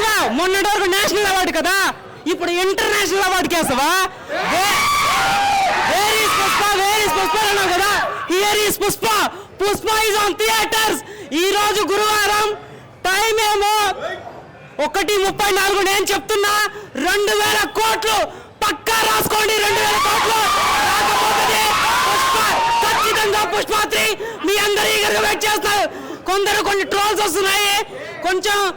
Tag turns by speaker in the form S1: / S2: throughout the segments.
S1: చేసావా? మొన్నటి వరకు నేషనల్ అవార్డు కదా? ఇప్పుడు international award Keshava where is Pushpa where is Pushpa అన్నావు కదా? Here is Pushpa Pushpa is on theatres ఈ రోజు గురువారం టైం ఏమో ఒకటి ముప్పై నాలుగు నేను చెప్తున్నా. రెండు వేల కోట్లు. పక్కా రాసుకోండి రెండు వేల కోట్లు రాకపోతే పుష్ప ఖచ్చితంగా మీ అందరూ ఈగర్గా వెయిట్ చేస్తారు కొందరు కొన్ని ట్రోల్స్ వస్తున్నాయి. కొంచెం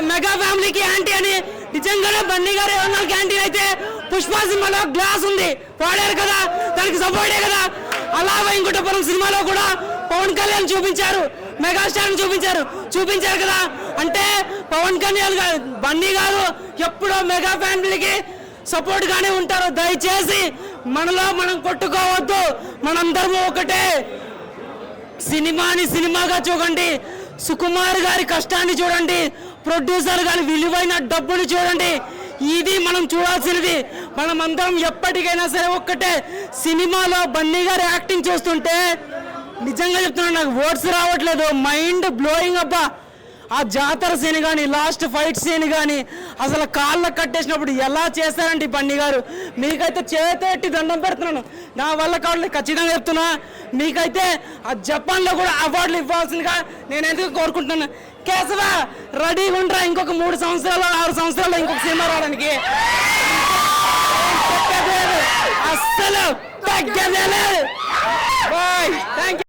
S1: మెగా ఫ్యామిలీకి యాంటీ అని నిజంగానే బన్నీ గారు ఏమన్నా క్యాంటీన్ అయితే పుష్ప సినిమాలో గ్లాస్ ఉంది. వాడారు కదా. దానికి సపోర్టే కదా. అలా వెంకటపురం సినిమాలో కూడా పవన్ కళ్యాణ్ చూపించారు. మెగాస్టార్ చూపించారు. చూపించారు కదా. అంటే పవన్ కళ్యాణ్ గారు బన్నీ గారు ఎప్పుడో మెగా ఫ్యామిలీకి సపోర్ట్ గానే ఉంటారు. దయచేసి మనలో మనం కొట్టుకోవద్దు. మనందరము ఒకటే. సినిమాని సినిమాగా చూడండి సుకుమార్ గారి కష్టాన్ని చూడండి ప్రొడ్యూసర్ గారి విలువైన డబ్బుని చూడండి. ఇది మనం చూడాల్సినది. మనం అందరం ఎప్పటికైనా సరే ఒక్కటే సినిమాలో బన్నీ గారు యాక్టింగ్ చూస్తుంటే నిజంగా చెప్తున్నాను నాకు ఓట్స్ రావట్లేదు. మైండ్ బ్లోయింగ్ అబ్బా. ఆ జాతర సీన్ కానీ లాస్ట్ ఫైట్ సీన్ కానీ అసలు కాళ్ళకు కట్టేసినప్పుడు ఎలా చేస్తారండి బండి గారు? మీకైతే చేతెట్టి దండం పెడుతున్నాను. నా వల్ల కావాలి ఖచ్చితంగా చెప్తున్నా. మీకైతే ఆ జపాన్లో కూడా అవార్డులు ఇవ్వాల్సిందిగా నేను ఎందుకు కోరుకుంటున్నాను? కేశవ రెడీగా ఉండరా ఇంకొక మూడు సంవత్సరాలు ఆరు సంవత్సరాలు ఇంకొక సినిమా రావడానికి? అస్సలు తగ్గదే లేదు. Bye thank